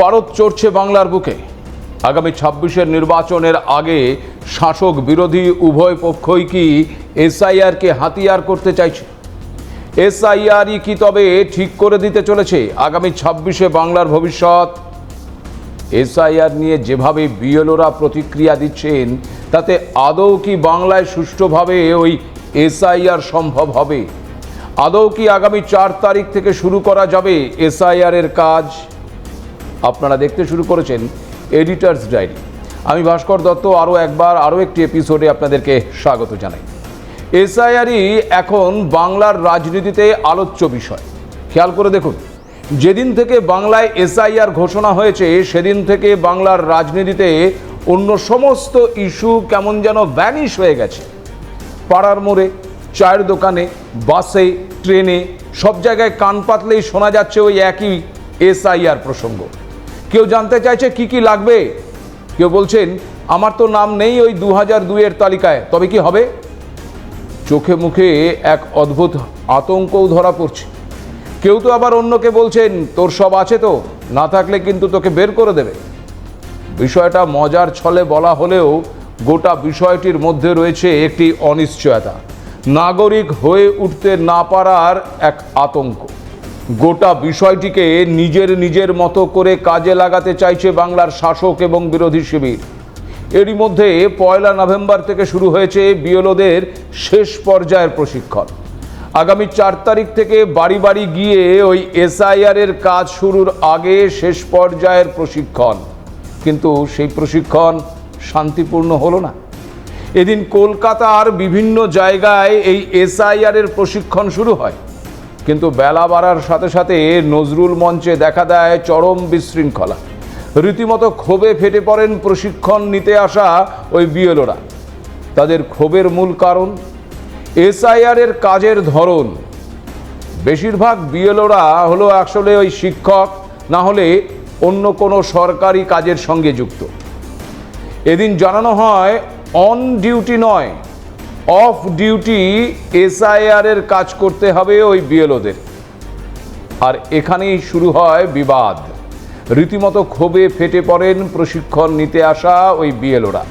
পারদ চড়ছে বাংলার বুকে। আগামী ছাব্বিশের নির্বাচনের আগে শাসক বিরোধী উভয় পক্ষই কি এসআইআরকে হাতিয়ার করতে চাইছে? এসআইআরই কি তবে ঠিক করে দিতে চলেছে আগামী ছাব্বিশে বাংলার ভবিষ্যৎ? এসআইআর নিয়ে যেভাবে বিএলওরা প্রতিক্রিয়া দিচ্ছেন, তাতে আদৌ কি বাংলায় সুষ্ঠুভাবে ওই এসআইআর সম্ভব হবে? আদৌ কি আগামী চার তারিখ থেকে শুরু করা যাবে এসআইআর এর কাজ? আপনারা দেখতে শুরু করেছেন এডিটার্স ডায়েরি আমি ভাস্কর দত্ত, আরও একবার, আরও একটি এপিসোডে আপনাদেরকে স্বাগত জানাই। এসআইআরই এখন বাংলার রাজনীতিতে আলোচ্য বিষয়। খেয়াল করে দেখুন, যেদিন থেকে বাংলায় এসআইআর ঘোষণা হয়েছে, সেদিন থেকে বাংলার রাজনীতিতে অন্য সমস্ত ইস্যু কেমন যেন ভ্যানিশ হয়ে গেছে। পাড়ার মোড়ে, চায়ের দোকানে, বাসে, ট্রেনে, সব জায়গায় কান পাতলেই শোনা যাচ্ছে ওই একই এসআইআর প্রসঙ্গ। কেউ জানতে চাইছে কি কি লাগবে? কেউ বলছেন, আমার তো নাম নেই ওই দু হাজার দুইয়ের তালিকায়, তবে কি হবে? চোখে মুখে এক অদ্ভুত আতঙ্কও ধরা পড়ছে। কেউ তো আবার অন্যকে বলছেন, তোর সব আছে তো, না থাকলে কিন্তু তোকে বের করে দেবে। বিষয়টা মজার ছলে বলা হলেও গোটা বিষয়টির মধ্যে রয়েছে একটি অনিশ্চয়তা। নাগরিক হয়ে উঠতে না পারার এক আতঙ্ক। গোটা বিষয়টিকে নিজের নিজের মতো করে কাজে লাগাতে চাইছে বাংলার শাসক এবং বিরোধী শিবির। এরই মধ্যে পয়লা নভেম্বর থেকে শুরু হয়েছে বিএলওদের শেষ পর্যায়ের প্রশিক্ষণ। আগামী চার তারিখ থেকে বাড়ি বাড়ি গিয়ে ওই এসআইআর এর কাজ শুরুর আগে শেষ পর্যায়ের প্রশিক্ষণ। কিন্তু সেই প্রশিক্ষণ শান্তিপূর্ণ হলো না। এদিন কলকাতার বিভিন্ন জায়গায় এই এসআইআর এর প্রশিক্ষণ শুরু হয়। কিন্তু বেলা বাড়ার সাথে সাথে নজরুল মঞ্চে দেখা দেয় চরম বিশৃঙ্খলা। রীতিমতো ক্ষোভে ফেটে পড়েন প্রশিক্ষণ নিতে আসা ওই বিএলওরা। তাদের ক্ষোভের মূল কারণ এসআইআর এর কাজের ধরন। বেশিরভাগ বিএলওরা হলো আসলে ওই শিক্ষক, না হলে অন্য কোনো সরকারি কাজের সঙ্গে যুক্ত। এদিন জানানো হয় অন ডিউটি নয় অফ ডিউটি এসআইআর এর কাজ করতে হবে ওই বিএলওদের। আর এখানেই শুরু হয় বিবাদ। রীতিমতো ক্ষোভে ফেটে পড়েন প্রশিক্ষণ নিতে আসা ওই বিএলওরা।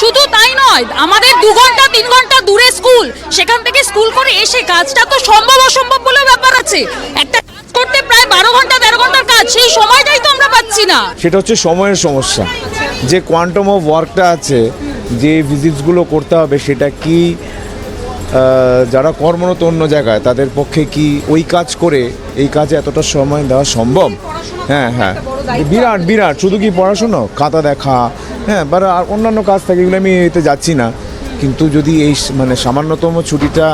শুধু তাই নয় আমাদের দু ঘণ্টা তিন ঘণ্টা দূরে স্কুল। সেখান থেকে স্কুল করে এসে কাজটা তো সম্ভব অসম্ভব বলে ব্যাপার আছে। একটা কাজ করতে প্রায় বারো ঘণ্টা তেরো ঘণ্টার কাজ সেই সময়টাই তো আমরা পাচ্ছি না। সেটা হচ্ছে সময়ের সমস্যা। যে কোয়ান্টাম অফ ওয়ার্কটা আছে যে ভিজিটসগুলো করতে হবে সেটা কি যারা কর্মরত অন্য জায়গায় তাদের পক্ষে কি ওই কাজ করে এই কাজে এতটা সময় দেওয়া সম্ভব? হ্যাঁ হ্যাঁ। বিরাট বিরাট। শুধু কি পড়াশুনো? খাতা দেখা। হ্যাঁ বা আর অন্যান্য কাজ থাকে এগুলো আমি এতে যাচ্ছি না। কিন্তু যদি এই মানে সামান্যতম ছুটিটা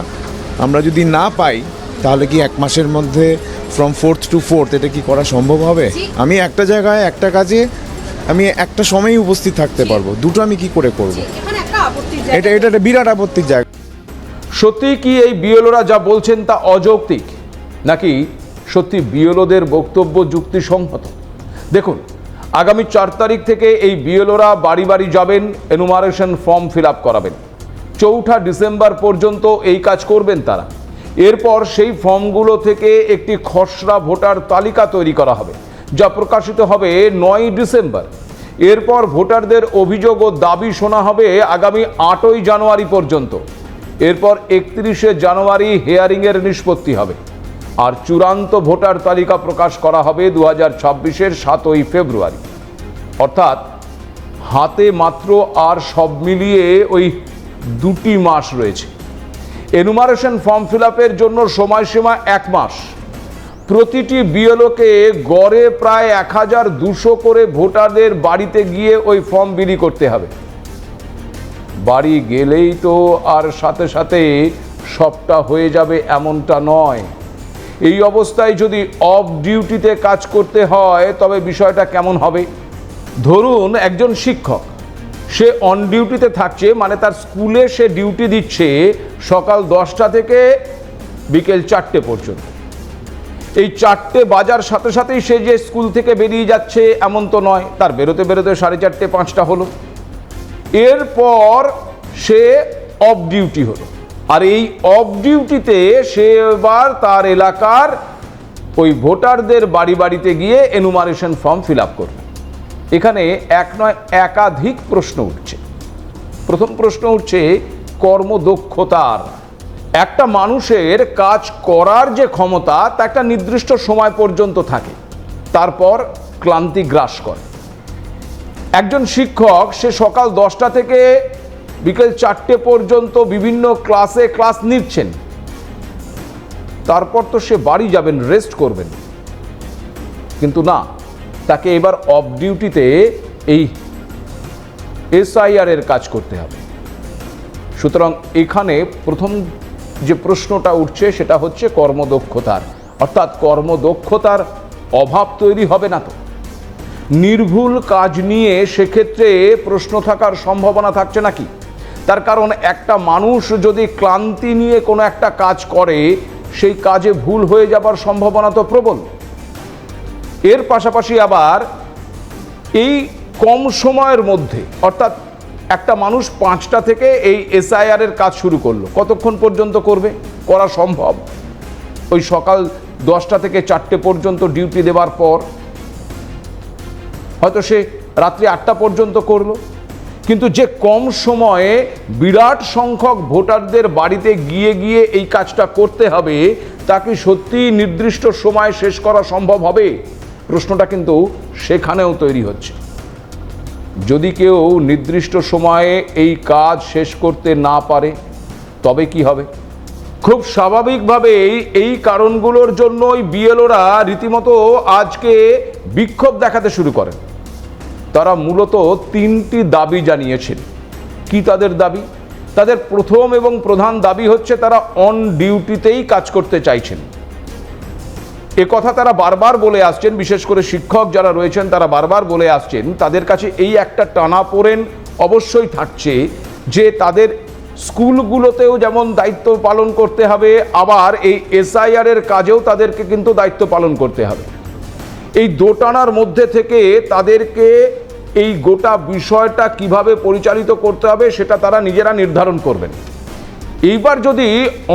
আমরা যদি না পাই তাহলে কি এক মাসের মধ্যে ফ্রম ফোর্থ টু ফোর্থ এটা কি করা সম্ভব হবে? আমি একটা জায়গায় একটা কাজে আমি একটা সময়ই উপস্থিত থাকতে পারব। দুটো আমি কি করে করব? এটা এটা একটা বিরাট আপত্তির জায়গা। সত্যি কি এই বিএলওরা যা বলছেন তা অযৌক্তিক? নাকি সত্যি বিএলওদের বক্তব্য যুক্তিসঙ্গত দেখুন আগামী চার তারিখ থেকে এই বিএলওরা বাড়ি বাড়ি যাবেন এনুমারেশন ফর্ম ফিল আপ করাবেন। চৌঠা ডিসেম্বর পর্যন্ত এই কাজ করবেন তারা। এরপর সেই ফর্মগুলো থেকে একটি খসড়া ভোটার তালিকা তৈরি করা হবে। যা প্রকাশিত হবে নয় ডিসেম্বর। এরপর ভোটারদের অভিযোগ ও দাবি শোনা হবে আগামী আটই জানুয়ারি পর্যন্ত। এরপর একত্রিশে জানুয়ারি হেয়ারিংয়ের নিষ্পত্তি হবে। আর চূড়ান্ত ভোটার তালিকা প্রকাশ করা হবে দু হাজার ছাব্বিশের সাতই ফেব্রুয়ারি। অর্থাৎ হাতে মাত্র আর সব মিলিয়ে ওই দুটি মাস রয়েছে। এনুমারেশন ফর্ম ফিল জন্য সময়সীমা এক মাস। প্রতিটি বিএলওকে গড়ে প্রায় এক হাজার দুশো করে ভোটারদের বাড়িতে গিয়ে ওই ফর্ম বিলি করতে হবে। বাড়ি গেলেই তো আর সাথে সাথে সবটা হয়ে যাবে এমনটা নয়। এই অবস্থায় যদি অফ ডিউটিতে কাজ করতে হয়, তবে বিষয়টা কেমন হবে? ধরুন একজন শিক্ষক, সে অন ডিউটিতে থাকছে মানে তার স্কুলে সে ডিউটি দিচ্ছে সকাল দশটা থেকে বিকেল চারটে পর্যন্ত। এই চারটে বাজার সাথে সাথেই সে যে স্কুল থেকে বেরিয়ে যাচ্ছে, এমন তো নয়। তার বেরোতে বেরোতে সাড়ে চারটে, পাঁচটা হলো। এরপর সে অফ ডিউটি হলো। আর এই অফ ডিউটিতে সে এবার তার এলাকার ওই ভোটারদের বাড়ি বাড়িতে গিয়ে এনুমারেশন ফর্ম ফিল আপ করবে এখানে এক নয়, একাধিক প্রশ্ন উঠছে। প্রথম প্রশ্ন উঠছে, কর্মদক্ষতার। একটা মানুষের কাজ করার যে ক্ষমতা, তা একটা নির্দিষ্ট সময় পর্যন্ত থাকে। তারপর ক্লান্তি গ্রাস করে। একজন শিক্ষক, সে সকাল দশটা থেকে বিকেল চারটে পর্যন্ত বিভিন্ন ক্লাসে ক্লাস নিচ্ছেন। তারপর তো সে বাড়ি যাবেন, রেস্ট করবেন। কিন্তু না, তাকে এবার অফ ডিউটিতে এই এসআইআর এর কাজ করতে হবে। সুতরাং এখানে প্রথম যে প্রশ্নটা উঠছে সেটা হচ্ছে কর্মদক্ষতার। অর্থাৎ কর্মদক্ষতার অভাব তৈরি হবে না তো। নির্ভুল কাজ নিয়ে সেক্ষেত্রে প্রশ্ন থাকার সম্ভাবনা থাকছে নাকি? তার কারণ একটা মানুষ যদি ক্লান্তি নিয়ে কোনো একটা কাজ করে, সেই কাজে ভুল হয়ে যাবার সম্ভাবনা তো প্রবল। এর পাশাপাশি আবার এই কম সময়ের মধ্যে, অর্থাৎ একটা মানুষ পাঁচটা থেকে এই এসআইআর এর কাজ শুরু করল। কতক্ষণ পর্যন্ত করবে? করা সম্ভব। ওই সকাল দশটা থেকে চারটে পর্যন্ত ডিউটি দেওয়ার পর, হয়তো সে রাত্রি আটটা পর্যন্ত করল। কিন্তু যে কম সময়ে বিরাট সংখ্যক ভোটারদের বাড়িতে গিয়ে গিয়ে এই কাজটা করতে হবে, তা কি সত্যি নির্দিষ্ট সময় শেষ করা সম্ভব হবে? প্রশ্নটা কিন্তু সেখানেও তৈরি হচ্ছে। যদি কেউ নির্দিষ্ট সময়ে এই কাজ শেষ করতে না পারে, তবে কি হবে? খুব স্বাভাবিকভাবেই এই কারণগুলোর জন্যই বিএলওরা রীতিমতো আজকে বিক্ষোভ দেখাতে শুরু করেন। তারা মূলত তিনটি দাবি জানিয়েছেন। কি তাদের দাবি? তাদের প্রথম এবং প্রধান দাবি হচ্ছে তারা অন ডিউটিতেই কাজ করতে চাইছেন। এ কথা তারা বারবার বলে আসছেন, বিশেষ করে শিক্ষক যারা রয়েছেন তারা বারবার বলে আসছেন, তাদের কাছে এই একটা টানাপোড়েন অবশ্যই থাকছে যে তাদের স্কুলগুলোতেও যেমন দায়িত্ব পালন করতে হবে, আবার এই এসআইআর এর কাজেও তাদেরকে কিন্তু দায়িত্ব পালন করতে হবে। এই দোটানার মধ্যে থেকে তাদেরকে এই গোটা বিষয়টা কীভাবে পরিচালিত করতে হবে সেটা তারা নিজেরা নির্ধারণ করবেন। এইবার যদি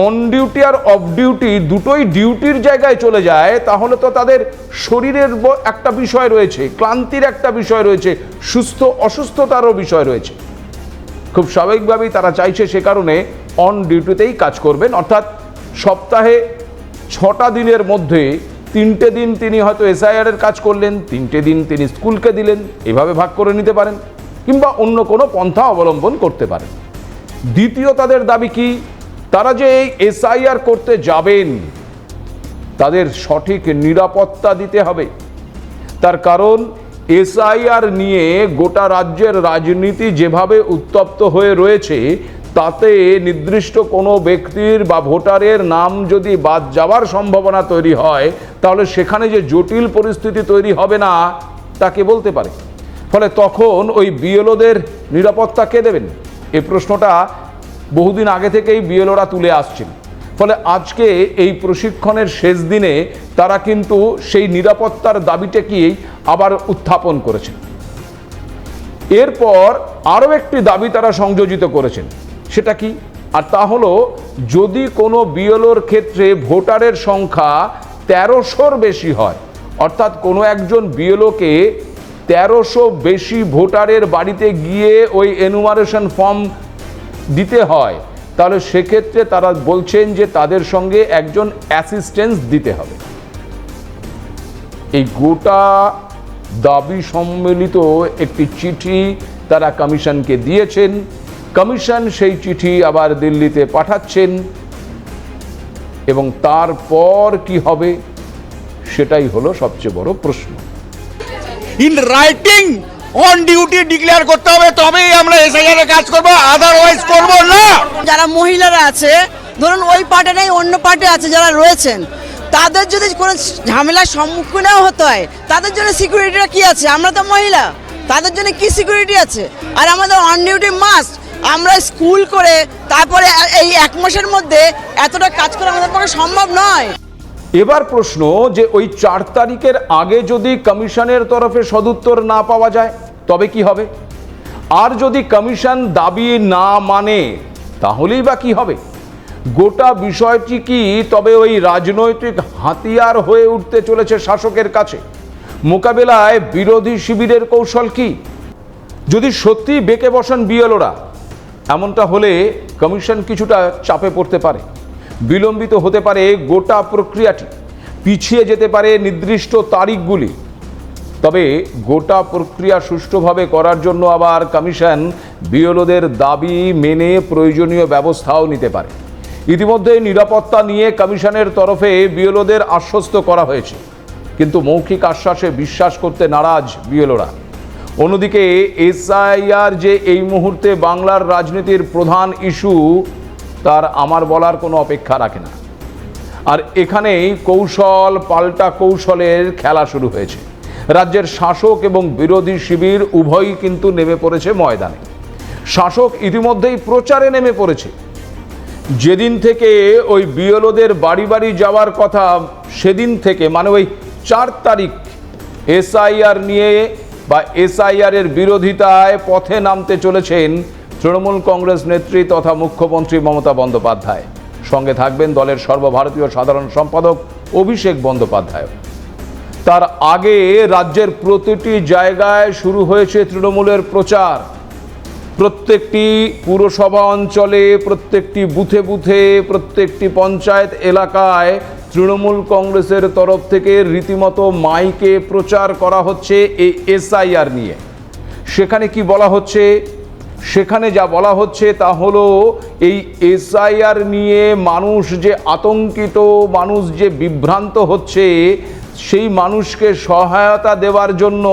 অন ডিউটি আর অফ ডিউটি দুটোই ডিউটির জায়গায় চলে যায়, তাহলে তো তাদের শরীরের একটা বিষয় রয়েছে, ক্লান্তির একটা বিষয় রয়েছে, সুস্থ, অসুস্থতারও বিষয় রয়েছে। খুব স্বাভাবিকভাবেই তারা চাইছে সে কারণে অন ডিউটিতেই কাজ করবেন। অর্থাৎ সপ্তাহে ছটা দিনের মধ্যে তিনটে দিন তিনি হয়তো এসআইআর এর কাজ করলেন, তিনটে দিন তিনি স্কুলকে দিলেন, এভাবে ভাগ করে নিতে পারেন, কিংবা অন্য কোনো পন্থা অবলম্বন করতে পারেন। দ্বিতীয় তাদের দাবি কি? তারা যে এই এসআইআর করতে যাবেন, তাদের সঠিক নিরাপত্তা দিতে হবে। তার কারণ, এসআইআর নিয়ে গোটা রাজ্যের রাজনীতি যেভাবে উত্তপ্ত হয়ে রয়েছে, তাতে নির্দিষ্ট কোনো ব্যক্তির বা ভোটারের নাম যদি বাদ যাওয়ার সম্ভাবনা তৈরি হয়, তাহলে সেখানে যে জটিল পরিস্থিতি তৈরি হবে না তাকে বলতে পারে? ফলে তখন ওই বিএলওদের নিরাপত্তা কে দেবেন? এই প্রশ্নটা বহুদিন আগে থেকেই বিএলওরা তুলে আসছেন ফলে আজকে এই প্রশিক্ষণের শেষ দিনে তারা কিন্তু সেই নিরাপত্তার দাবিটাকেই আবার উত্থাপন করেছেন। এরপর আরও একটি দাবি তারা সংযোজিত করেছেন, সেটা কি? আর তা হলো, যদি কোনো বিএলওর ক্ষেত্রে ভোটারের সংখ্যা তেরোশোর বেশি হয়, অর্থাৎ কোনো একজন বিএলওকে তেরোশো বেশি ভোটারের বাড়িতে গিয়ে ওই এনুমারেশন ফর্ম দিতে হয়। তাহলে সেক্ষেত্রে তারা বলছেন যে তাদের সঙ্গে একজন অ্যাসিস্ট্যান্স দিতে হবে। এই গোটা দাবি সম্মিলিত একটি চিঠি তারা কমিশনকে দিয়েছেন। কমিশন সেই চিঠি আবার দিল্লিতে পাঠাচ্ছেন। এবং তারপর কি হবে, সেটাই হলো সবচেয়ে বড় প্রশ্ন। In writing on duty declare করতে হবে, তবেই আমরা এসআইআর কাজ করব আদারওয়াইজ করব না। যারা মহিলারা আছে, ধরুন ওই পার্টে নেই, অন্য পার্টে আছে যারা রয়েছেন, তাদের যদি কোনো ঝামেলার সম্মুখীনও হতে হয়, তাদের জন্য সিকিউরিটিটা কি আছে? আমরা তো মহিলা, তাদের জন্য কি সিকিউরিটি আছে? আর আমাদের অন ডিউটি মাস্ট আমরা স্কুল করে, তারপরে এই এক মাসের মধ্যে এতটা কাজ করা আমাদের পক্ষে সম্ভব নয়। এবার প্রশ্ন যে ওই চার তারিখের আগে যদি কমিশনের তরফে সদুত্তর না পাওয়া যায়, তবে কি হবে? আর যদি কমিশন দাবি না মানে তাহলেই বা কি হবে? গোটা বিষয়টি কি তবে ওই রাজনৈতিক হাতিয়ার হয়ে উঠতে চলেছে শাসকের কাছে? মোকাবেলায় বিরোধী শিবিরের কৌশল কি? যদি সত্যি বেঁকে বসান বিএলওরা, এমনটা হলে কমিশন কিছুটা চাপে পড়তে পারে। বিলম্বিত হতে পারে গোটা প্রক্রিয়াটি। পিছিয়ে যেতে পারে নির্দিষ্ট তারিখগুলি। তবে গোটা প্রক্রিয়া সুষ্ঠুভাবে করার জন্য আবার কমিশন বিএলওদের দাবি মেনে প্রয়োজনীয় ব্যবস্থাও নিতে পারে। ইতিমধ্যে নিরাপত্তা নিয়ে কমিশনের তরফে বিএলওদের আশ্বস্ত করা হয়েছে। কিন্তু মৌখিক আশ্বাসে বিশ্বাস করতে নারাজ বিএলওরা। অন্যদিকে এসআইআর যে এই মুহূর্তে বাংলার রাজনীতির প্রধান ইস্যু তার আমার বলার কোনো অপেক্ষা রাখে না। আর এখানেই কৌশল, পাল্টা কৌশলের খেলা শুরু হয়েছে। রাজ্যের শাসক এবং বিরোধী শিবির উভয়ই কিন্তু নেমে পড়েছে ময়দানে। শাসক ইতিমধ্যেই প্রচারে নেমে পড়েছে। যেদিন থেকে ওই বিএলওদের বাড়ি বাড়ি যাওয়ার কথা, সেদিন থেকে মানে ওই চার তারিখ, এসআইআর নিয়ে বা এসআইআর এর বিরোধিতায় পথে নামতে চলেছেন তৃণমূল কংগ্রেস নেত্রী তথা মুখ্যমন্ত্রী মমতা বন্দ্যোপাধ্যায়। সঙ্গে থাকবেন দলের সর্বভারতীয় সাধারণ সম্পাদক অভিষেক বন্দ্যোপাধ্যায় তার আগে রাজ্যের প্রতিটি জায়গায় শুরু হয়েছে তৃণমূলের প্রচার। প্রত্যেকটি পুরসভা অঞ্চলে, প্রত্যেকটি বুথে বুথে, প্রত্যেকটি পঞ্চায়েত এলাকায় তৃণমূল কংগ্রেসের তরফ থেকে রীতিমতো মাইকে প্রচার করা হচ্ছে এই এসআইআর নিয়ে। সেখানে কি বলা হচ্ছে? সেখানে যা বলা হচ্ছে তা হলো, এই এসআইআর নিয়ে মানুষ যে আতঙ্কিত, মানুষ যে বিভ্রান্ত হচ্ছে, সেই মানুষকে সহায়তা দেওয়ার জন্য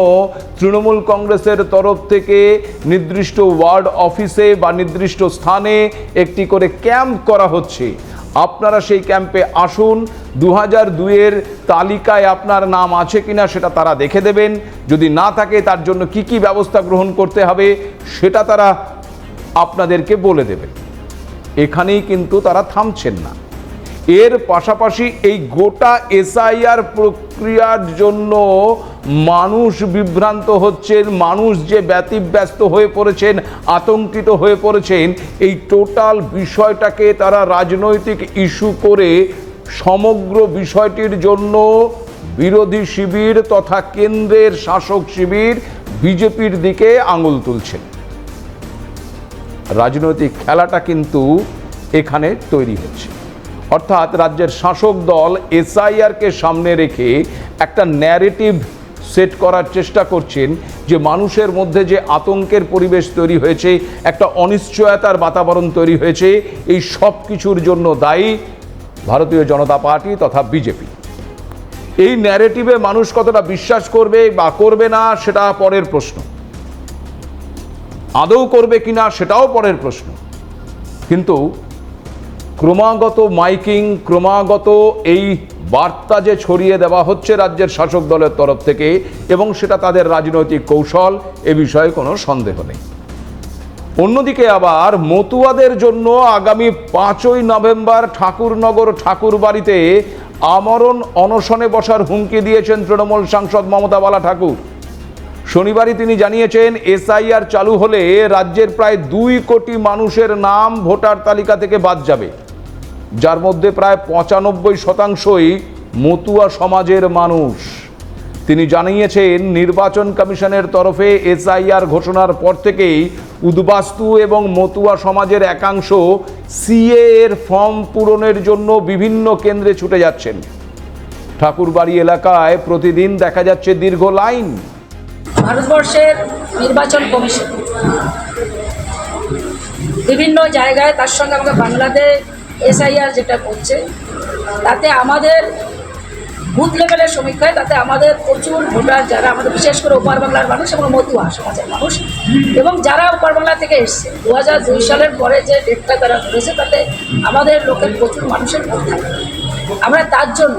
তৃণমূল কংগ্রেসের তরফ থেকে নির্দিষ্ট ওয়ার্ড অফিসে বা নির্দিষ্ট স্থানে একটি করে ক্যাম্প করা হচ্ছে। আপনারা সেই ক্যাম্পে আসুন। দু হাজার দুয়ের তালিকায় আপনার নাম আছে কিনা সেটা তারা দেখে দেবেন। যদি না থাকে, তার জন্য কি কি ব্যবস্থা গ্রহণ করতে হবে সেটা তারা আপনাদেরকে বলে দেবে। এখানেই কিন্তু তারা থামছেন না। এর পাশাপাশি এই গোটা এসআইআর প্রক্রিয়ার জন্য মানুষ বিভ্রান্ত হচ্ছেন, মানুষ যে ব্যতিব্যস্ত হয়ে পড়েছেন, আতঙ্কিত হয়ে পড়েছেন, এই টোটাল বিষয়টাকে তারা রাজনৈতিক ইস্যু করে সমগ্র বিষয়টির জন্য বিরোধী শিবির তথা কেন্দ্রের শাসক শিবির বিজেপির দিকে আঙুল তুলছেন রাজনৈতিক খেলাটা কিন্তু এখানে তৈরি হচ্ছে। অর্থাৎ রাজ্যের শাসক দল এসআইআরকে সামনে রেখে একটা ন্যারেটিভ সেট করার চেষ্টা করছেন যে মানুষের মধ্যে যে আতঙ্কের পরিবেশ তৈরি হয়েছে, একটা অনিশ্চয়তার বাতাবরণ তৈরি হয়েছে, এই সব কিছুর জন্য দায়ী ভারতীয় জনতা পার্টি তথা বিজেপি এই ন্যারেটিভে মানুষ কতটা বিশ্বাস করবে বা করবে না, সেটা পরের প্রশ্ন। আদৌ করবে কিনা, সেটাও পরের প্রশ্ন। কিন্তু ক্রমাগত মাইকিং, ক্রমাগত এই বার্তা যে ছড়িয়ে দেওয়া হচ্ছে রাজ্যের শাসক দলের তরফ থেকে এবং সেটা তাদের রাজনৈতিক কৌশল, এ বিষয়ে কোনো সন্দেহ নেই। অন্যদিকে আবার মতুয়াদের জন্য আগামী পাঁচই নভেম্বর ঠাকুরনগর ঠাকুরবাড়িতে আমরণ অনশনে বসার হুমকি দিয়েছেন তৃণমূল সাংসদ মমতা বালা ঠাকুর। শনিবারই তিনি জানিয়েছেন, এসআইআর চালু হলে রাজ্যের প্রায় দুই কোটি মানুষের নাম ভোটার তালিকা থেকে বাদ যাবে। যার মধ্যে প্রায় পঁচানব্বই শতাংশই মতুয়া সমাজের মানুষ। তিনি জানিয়েছেন, নির্বাচন কমিশনের তরফে এসআইআর ঘোষণার পর থেকেই উদ্বাস্তু এবং মতুয়া সমাজের একাংশ সিএ এর ফর্ম পূরণের জন্য বিভিন্ন কেন্দ্রে ছুটে যাচ্ছেন। ঠাকুরবাড়ি এলাকায় প্রতিদিন দেখা যাচ্ছে দীর্ঘ লাইন। ভারতবর্ষের নির্বাচন কমিশন বিভিন্ন জায়গায়, তার সঙ্গে আমাকে বাংলাদেশ এসআইআর যেটা করছে, তাতে আমাদের বুথ লেভেলের সমীক্ষায় তাতে আমাদের প্রচুর ভোটার যারা আমাদের বিশেষ করে ওপার বাংলার মানুষ এবং মতুয়া সমাজের মানুষ এবং যারা ওপার বাংলা থেকে এসছে দু হাজার দুই সালের পরে যে ডেটটা তারা ধরেছে, তাতে আমাদের লোকের প্রচুর মানুষের ভোট থাকে। আমরা তার জন্য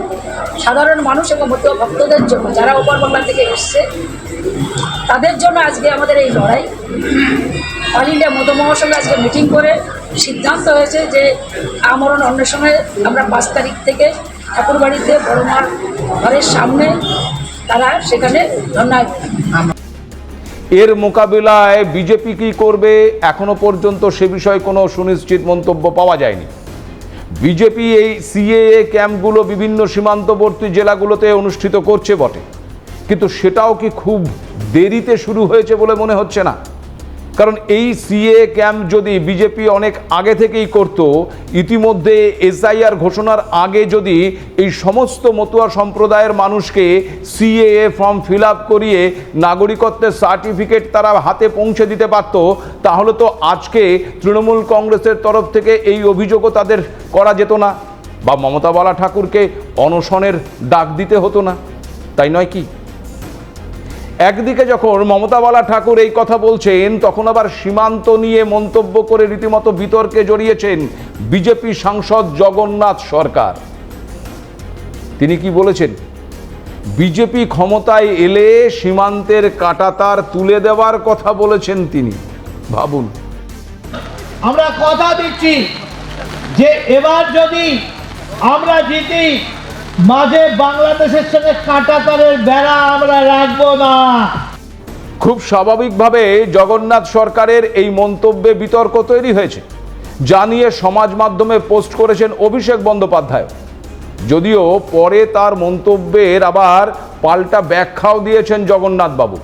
সাধারণ মানুষ এবং মতুয়া ভক্তদের জন্য যারা ওপার বাংলা থেকে এসছে, তাদের জন্য আজকে আমাদের এই লড়াই। অল ইন্ডিয়া মতো মহাসংঘ আজকে মিটিং করে সিদ্ধান্ত হয়েছে যে আমরণ অন্বেষণে আমরা পাঁচ তারিখ থেকে ঠাকুরবাড়িতে বড় মার ঘরের সামনে তারা সেখানে এর মোকাবিলায় বিজেপি কি করবে এখনও পর্যন্ত সে বিষয়ে কোনো সুনিশ্চিত মন্তব্য পাওয়া যায়নি। বিজেপি এই সিএএ ক্যাম্পগুলো বিভিন্ন সীমান্তবর্তী জেলাগুলোতে অনুষ্ঠিত করছে বটে। কিন্তু সেটাও কি খুব দেরিতে শুরু হয়েছে বলে মনে হচ্ছে না? কারণ এই সিএ ক্যাম্প যদি বিজেপি অনেক আগে থেকেই করত, ইতিমধ্যে এসআইআর ঘোষণার আগে যদি এই সমস্ত মতুয়া সম্প্রদায়ের মানুষকে সিএএ ফর্ম ফিল আপ করিয়ে নাগরিকত্বের সার্টিফিকেট তারা হাতে পৌঁছে দিতে পারত, তাহলে তো আজকে তৃণমূল কংগ্রেসের তরফ থেকে এই অভিযোগও তাদের করা যেত না বা মমতা বালা ঠাকুরকে অনশনের ডাক দিতে হতো না। তাই নয় কি? একদিকে যখন মমতা বালা ঠাকুর এই কথা বলছেন, তখন আবার সীমান্ত নিয়ে মন্তব্য করে রীতিমতো বিতর্কে জড়িয়েছেন বিজেপি সাংসদ জগন্নাথ সরকার। তিনি কি বলেছেন? বিজেপি ক্ষমতায় এলে সীমান্তের কাটাতার তুলে দেওয়ার কথা বলেছেন তিনি। ভাবুন। আমরা কথা দিচ্ছি যে এবার যদি আমরা জিতি মাঝে বাংলাদেশের সঙ্গে কাঁটাতারের বেড়া আমরা রাখব না। খুব স্বাভাবিকভাবে জগন্নাথ সরকারের এই মন্তব্যে বিতর্ক তৈরি হয়েছে। যা নিয়ে সমাজ মাধ্যমে পোস্ট করেছেন অভিষেক বন্দ্যোপাধ্যায়। যদিও পরে তার মন্তব্যের আবার পাল্টা ব্যাখ্যাও দিয়েছেন জগন্নাথ বাবু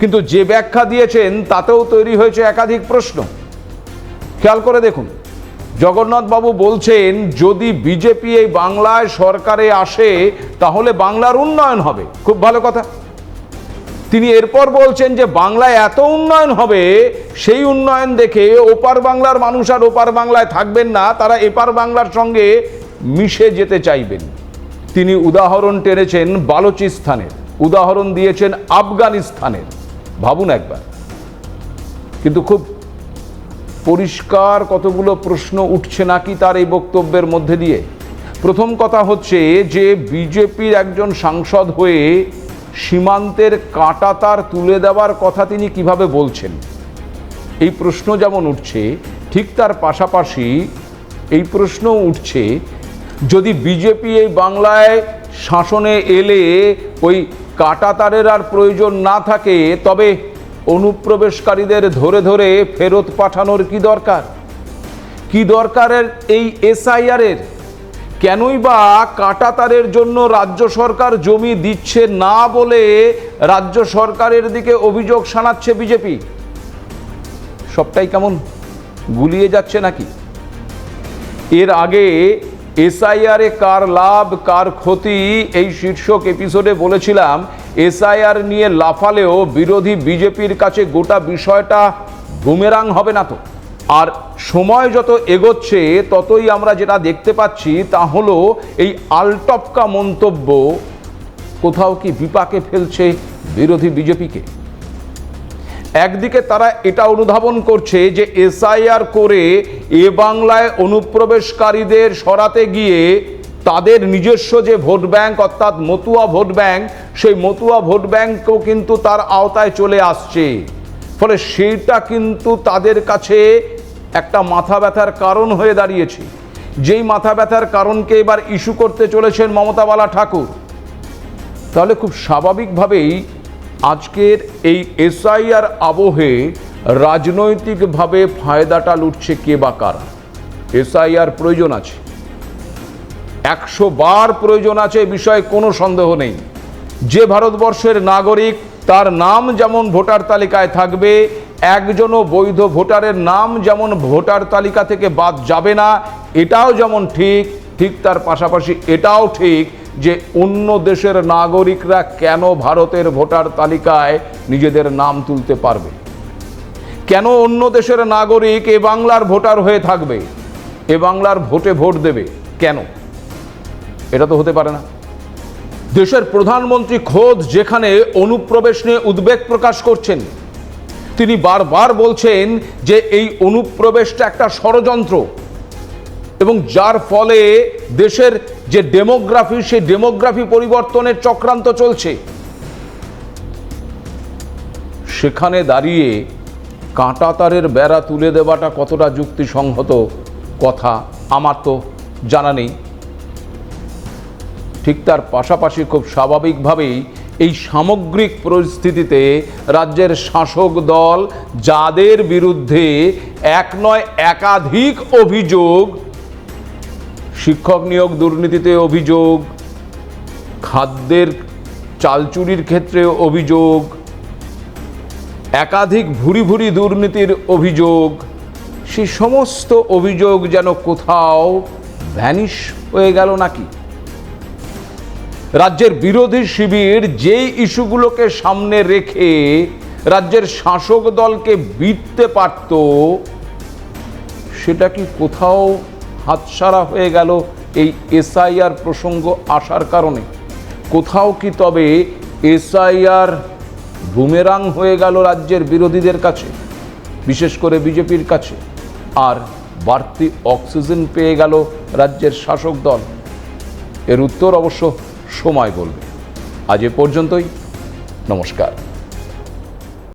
কিন্তু যে ব্যাখ্যা দিয়েছেন তাতেও তৈরি হয়েছে একাধিক প্রশ্ন। খেয়াল করে দেখুন জগন্নাথ বাবু বলছেন, যদি বিজেপি এই বাংলায় সরকারে আসে, তাহলে বাংলার উন্নয়ন হবে। খুব ভালো কথা। তিনি এরপর বলছেন যে, বাংলায় এত উন্নয়ন হবে, সেই উন্নয়ন দেখে ওপার বাংলার মানুষ আর ওপার বাংলায় থাকবেন না, তারা এপার বাংলার সঙ্গে মিশে যেতে চাইবেন। তিনি উদাহরণ টেনেছেন বালুচিস্তানের, উদাহরণ দিয়েছেন আফগানিস্তানের। ভাবুন একবার। কিন্তু খুব পরিষ্কার কতগুলো প্রশ্ন উঠছে নাকি তার এই বক্তব্যের মধ্যে দিয়ে? প্রথম কথা হচ্ছে যে বিজেপির একজন সাংসদ হয়ে সীমান্তের কাঁটাতার তুলে দেওয়ার কথা তিনি কীভাবে বলছেন? এই প্রশ্ন যেমন উঠছে, ঠিক তার পাশাপাশি এই প্রশ্নও উঠছে, যদি বিজেপি এই বাংলায় শাসনে এলে ওই কাঁটাতারের আর প্রয়োজন না থাকে, তবে অনুপ্রবেশকারীদের ধরে ধরে ফেরত পাঠানোর কি দরকার? কি দরকারের এই এসআইআরের? কেনই বা কাটাতারের জন্য রাজ্য সরকার জমি দিচ্ছে না বলে রাজ্য সরকারের দিকে অভিযোগ শানাচ্ছে বিজেপি? সবটাই কেমন গুলিয়ে যাচ্ছে নাকি? এর আগে এসআইআরে কার লাভ, কার ক্ষতি এই শীর্ষক এপিসোডে বলেছিলাম এসআইআর নিয়ে লাফালেও বিরোধী বিজেপির কাছে গোটা বিষয়টা বুমেরাং হবে না তো। আর সময় যত এগোচ্ছে, ততই আমরা যেটা দেখতে পাচ্ছি তা হলো এই আলটপকা মন্তব্য কোথাও কি বিপাকে ফেলছে বিরোধী বিজেপিকে। একদিকে তারা এটা অনুধাবন করছে যে এসআইআর করে এ বাংলায় অনুপ্রবেশকারীদের সরাতে গিয়ে তাদের নিজস্ব যে ভোট ব্যাংক, অর্থাৎ মতুয়া ভোট ব্যাংক, সেই মতুয়া ভোট ব্যাংকও কিন্তু তার আওতায় চলে আসছে। ফলে সেইটা কিন্তু তাদের কাছে একটা মাথা ব্যথার কারণ হয়ে দাঁড়িয়েছে। যেই মাথা ব্যথার কারণকে এবার ইস্যু করতে চলেছেন মমতাবালা ঠাকুর। তাহলে খুব স্বাভাবিকভাবেই আজকের এই এসআইআর আবহে রাজনৈতিকভাবে ফায়দাটা লুটছে কে বা কারা? এসআইআর প্রয়োজন আছে। একশো বার প্রয়োজন আছে বিষয়ে কোনো সন্দেহ নেই। যে ভারতবর্ষের নাগরিক, তার নাম যেমন ভোটার তালিকায় থাকবে, একজনও বৈধ ভোটারের নাম যেমন ভোটার তালিকা থেকে বাদ যাবে না, এটাও যেমন ঠিক ঠিক তার পাশাপাশি এটাও ঠিক যে অন্য দেশের নাগরিকরা কেন ভারতের ভোটার তালিকায় নিজেদের নাম তুলতে পারবে? কেন অন্য দেশের নাগরিক এ বাংলার ভোটার হয়ে থাকবে? এ বাংলার ভোটে ভোট দেবে? কেন? এটা তো হতে পারে না। দেশের প্রধানমন্ত্রী খোদ যেখানে অনুপ্রবেশ নিয়ে উদ্বেগ প্রকাশ করছেন, তিনি বারবার বলছেন যে এই অনুপ্রবেশটা একটা ষড়যন্ত্র এবং যার ফলে দেশের যে ডেমোগ্রাফি, সেই ডেমোগ্রাফি পরিবর্তনের চক্রান্ত চলছে। সেখানে দাঁড়িয়ে কাঁটাতারের বেড়া তুলে দেওয়াটা কতটা যুক্তিসংহত কথা আমার তো জানা নেই। ঠিক তার পাশাপাশি খুব স্বাভাবিকভাবেই এই সামগ্রিক পরিস্থিতিতে রাজ্যের শাসক দল যাদের বিরুদ্ধে এক নয় একাধিক অভিযোগ, শিক্ষক নিয়োগ দুর্নীতিতে অভিযোগ, খাদ্যের চালচুরির ক্ষেত্রে অভিযোগ, একাধিক ভুরি ভুরি দুর্নীতির অভিযোগ, সে সমস্ত অভিযোগ যেন কোথাও ভ্যানিশ হয়ে গেল নাকি? রাজ্যের বিরোধী শিবির যেই ইস্যুগুলোকে সামনে রেখে রাজ্যের শাসক দলকে বিততে পারত, সেটা কি কোথাও হাতছাড়া হয়ে গেল এই এসআইআর প্রসঙ্গ আসার কারণে? কোথাও কি তবে এসআইআর বুমেরাং হয়ে গেল রাজ্যের বিরোধীদের কাছে, বিশেষ করে বিজেপির কাছে? আর বাড়তি অক্সিজেন পেয়ে গেল রাজ্যের শাসক দল? এর উত্তর অবশ্য সময় বলবে। আজ এ পর্যন্তই। নমস্কার।